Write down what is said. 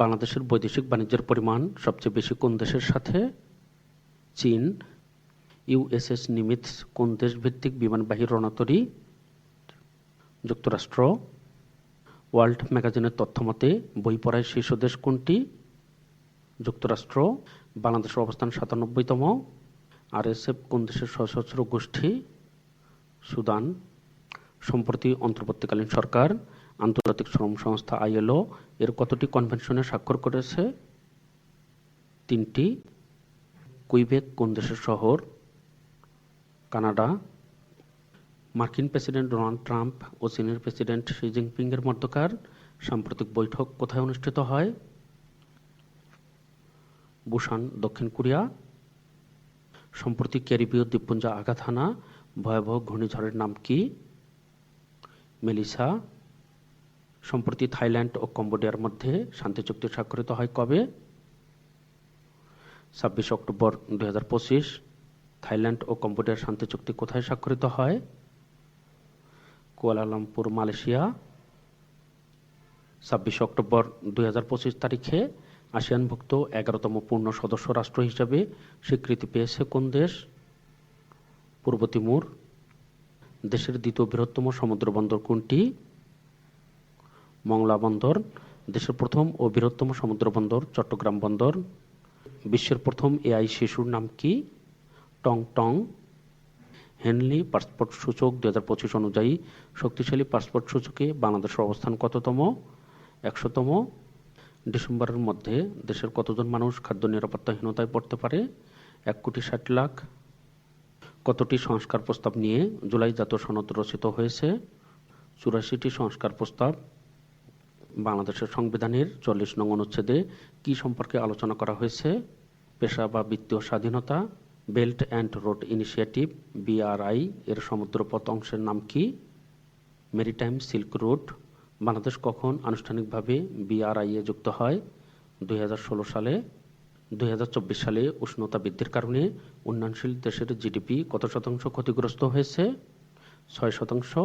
বাংলাদেশের বৈদেশিক বাণিজ্যের পরিমাণ সবচেয়ে বেশি কোন দেশের সাথে? চীন ইউএসএস নিমিটস কোন দেশভিত্তিক বিমানবাহী রণতরী? যুক্তরাষ্ট্র, ওয়ার্ল্ড ম্যাগাজিনের তথ্যমতে বই পড়ায় শীর্ষ দেশ কোনটি? যুক্তরাষ্ট্র বাংলাদেশের অবস্থান সাতানব্বইতম। আরএসএফ কোন দেশের সশস্ত্র গোষ্ঠী? সুদান। সম্প্রতি অন্তর্বর্তীকালীন সরকার আন্তর্জাতিক শ্রম সংস্থা আইএলও এর কতটি কনভেনশনে স্বাক্ষর করেছে? তিনটি। কুইবেক কোন দেশের শহর? কানাডা। মার্কিন প্রেসিডেন্ট ডোনাল্ড ট্রাম্প ও চীনের প্রেসিডেন্ট শি জিনপিং এর মধ্যকার সাম্প্রতিক বৈঠক কোথায় অনুষ্ঠিত হয়? বুসান দক্ষিণ কোরিয়া। সম্প্রতি ক্যারিবীয় দ্বীপপুঞ্জ আঘাত হানা ভয়াবহ ঘূর্ণিঝড়ের নাম কি? মেলিসা। সম্প্রতি থাইল্যান্ড ও কম্বোডিয়ার মধ্যে শান্তি চুক্তি স্বাক্ষরিত হয় কবে? ছাব্বিশে অক্টোবর দু হাজার পঁচিশ, থাইল্যান্ড ও কম্বোডিয়ার শান্তি চুক্তি কোথায় স্বাক্ষরিত হয়? Kuala Lumpur, Malaysia. ছাব্বিশে অক্টোবর দু হাজার পঁচিশ তারিখে আসিয়ানভুক্ত এগারোতম পূর্ণ সদস্য রাষ্ট্র হিসেবে স্বীকৃতি পেয়েছে কোন দেশ? পূর্ব তিমুর। দেশের দ্বিতীয় বৃহত্তম সমুদ্র বন্দর কোনটি? মংলা বন্দর, দেশের প্রথম ও বৃহত্তম সমুদ্র বন্দর, চট্টগ্রাম বন্দর। বিশ্বের প্রথম এআই শিশুর নাম কি? টং টং। হেনলি পাসপোর্ট সূচক দু হাজার পঁচিশ অনুযায়ী শক্তিশালী পাসপোর্ট সূচকে বাংলাদেশের অবস্থান কততম? একশোতম। ডিসেম্বরের মধ্যে দেশের কতজন মানুষ খাদ্য নিরাপত্তাহীনতায় পড়তে পারে? এক কোটি ষাট লাখ। কতটি সংস্কার প্রস্তাব নিয়ে জুলাই জাতীয় সনদ রচিত হয়েছে? চুরাশিটি সংস্কার প্রস্তাব। বাংলাদেশের সংবিধানের চল্লিশ নং অনুচ্ছেদে কি সম্পর্কে আলোচনা করা হয়েছে? পেশা বা বিত্তীয় স্বাধীনতা, belt and road initiative, BRI, এর সমুদ্রপথ অংশের নাম কি? মেরিটাইম সিল্ক রুট বাংলাদেশ কখন আনুষ্ঠানিকভাবে বিআরআই এ যুক্ত হয়? দুই হাজার ষোলো সালে, দুই হাজার চব্বিশ সালে উষ্ণতা বৃদ্ধির কারণে উন্নয়নশীল দেশের জিডিপি কত শতাংশ ক্ষতিগ্রস্ত হয়েছে? ছয় শতাংশ।